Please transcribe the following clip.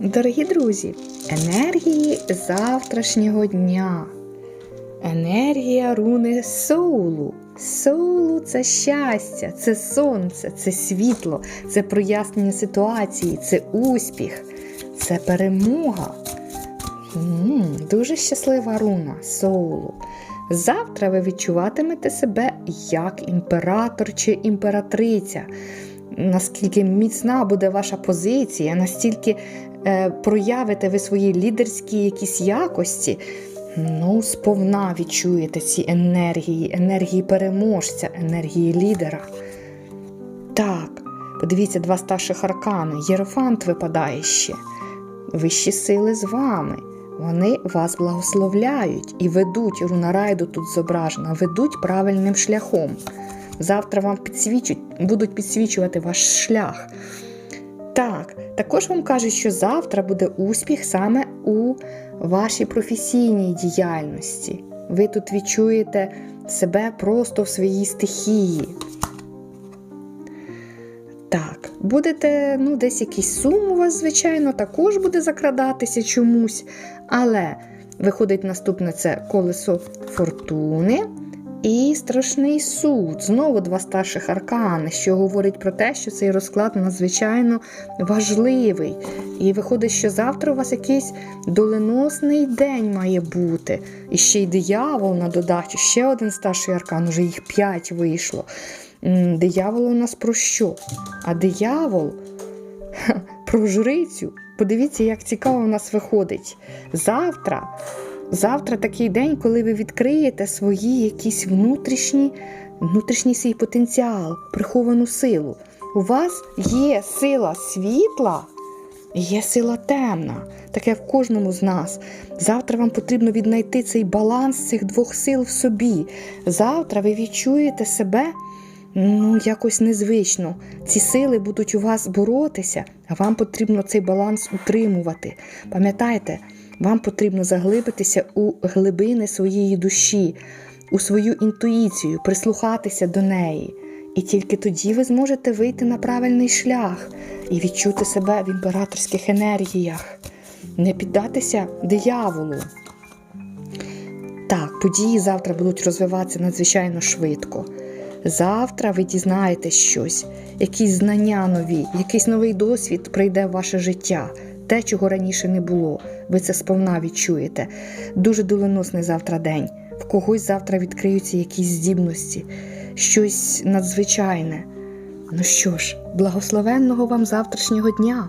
Дорогі друзі, енергії завтрашнього дня. Енергія руни соулу. Соулу це щастя, це сонце, це світло, це прояснення ситуації, це успіх, це перемога. М, Дуже щаслива руна соулу. Завтра ви відчуватимете себе як імператор чи імператриця. Наскільки міцна буде ваша позиція, настільки е, проявите ви свої лідерські якісь якості, ну, сповна відчуєте ці енергії, енергії переможця, енергії лідера. Так, подивіться, два старших аркани. Єрофант випадає ще. Вищі сили з вами. Вони вас благословляють і ведуть рунарайду тут зображена, ведуть правильним шляхом. Завтра вам підсвічуть, будуть підсвічувати ваш шлях. Так, також вам кажуть, що завтра буде успіх саме у вашій професійній діяльності. Ви тут відчуєте себе просто в своїй стихії. Так, будете, ну, десь якийсь сум у вас, звичайно, також буде закрадатися чомусь. Але виходить наступне це колесо фортуни і страшний суд. Знову два старших аркани, що говорить про те, що цей розклад надзвичайно важливий. І виходить, що завтра у вас якийсь доленосний день має бути. І ще й диявол на додачу, ще один старший аркан, уже їх п'ять вийшло. Диявол у нас про що? А диявол про жрицю. Подивіться, як цікаво у нас виходить. Завтра, завтра такий день, коли ви відкриєте свої якісь внутрішні, внутрішній свій потенціал, приховану силу. У вас є сила світла. і Є сила темна, таке в кожному з нас. Завтра вам потрібно віднайти цей баланс цих двох сил в собі. Завтра ви відчуєте себе ну, якось незвично. Ці сили будуть у вас боротися, а вам потрібно цей баланс утримувати. Пам'ятайте, вам потрібно заглибитися у глибини своєї душі, у свою інтуїцію, прислухатися до неї. І тільки тоді ви зможете вийти на правильний шлях і відчути себе в імператорських енергіях, не піддатися дияволу. Так, події завтра будуть розвиватися надзвичайно швидко. Завтра ви дізнаєтесь щось, якісь знання нові, якийсь новий досвід прийде в ваше життя, те, чого раніше не було. Ви це сповна відчуєте. Дуже доленосний завтра день. В когось завтра відкриються якісь здібності, щось надзвичайне. Ну що ж, благословенного вам завтрашнього дня!